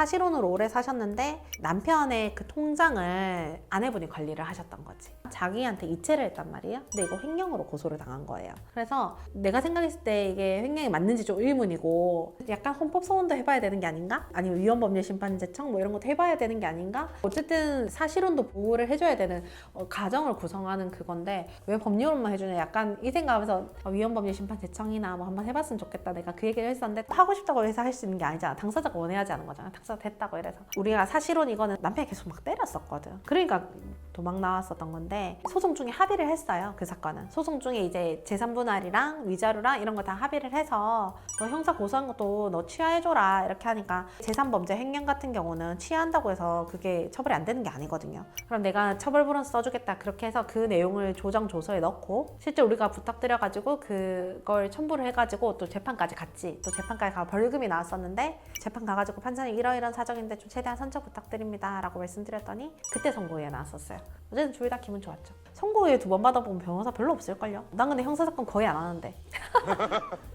사실혼으로 오래 사셨는데 남편의 그 통장을 아내분이 관리를 하셨던 거지. 자기한테 이체를 했단 말이에요. 근데 이거 횡령으로 고소를 당한 거예요. 그래서 내가 생각했을 때 이게 횡령이 맞는지 좀 의문이고 약간 헌법 소원도 해봐야 되는 게 아닌가? 아니면 위헌법률 심판제청 뭐 이런 것도 해봐야 되는 게 아닌가? 어쨌든 사실혼도 보호를 해줘야 되는 어, 가정을 구성하는 그건데 왜 법률만 해주냐? 약간 이 생각하면서 어, 위헌법률 심판제청이나 뭐 한번 해봤으면 좋겠다. 내가 그 얘기를 했었는데 하고 싶다고 해서 할 수 있는 게 아니잖아. 당사자가 원해야지 하는 거잖아. 당사 자 됐다고 이래서 우리가 사실혼 이거는 남편이 계속 막 때렸었거든. 그러니까 도망 나왔었던 건데 소송 중에 합의를 했어요. 그 사건은 소송 중에 이제 재산 분할이랑 위자료랑 이런 거 다 합의를 해서 너 형사 고소한 것도 너 취하해줘라 이렇게 하니까 재산 범죄 횡령 같은 경우는 취하한다고 해서 그게 처벌이 안 되는 게 아니거든요. 그럼 내가 처벌불원 써주겠다 그렇게 해서 그 내용을 조정 조서에 넣고 실제 우리가 부탁드려가지고 그걸 첨부를 해가지고 또 재판까지 갔지. 또 재판까지 가 벌금이 나왔었는데 재판 가가지고 판사님 이러 이런 사정인데 좀 최대한 선처 부탁드립니다 라고 말씀드렸더니 그때 선고유예 나왔었어요. 어쨌든 둘 다 기분 좋았죠. 선고유예 두번 받아보면 변호사 별로 없을걸요. 난 근데 형사사건 거의 안 하는데.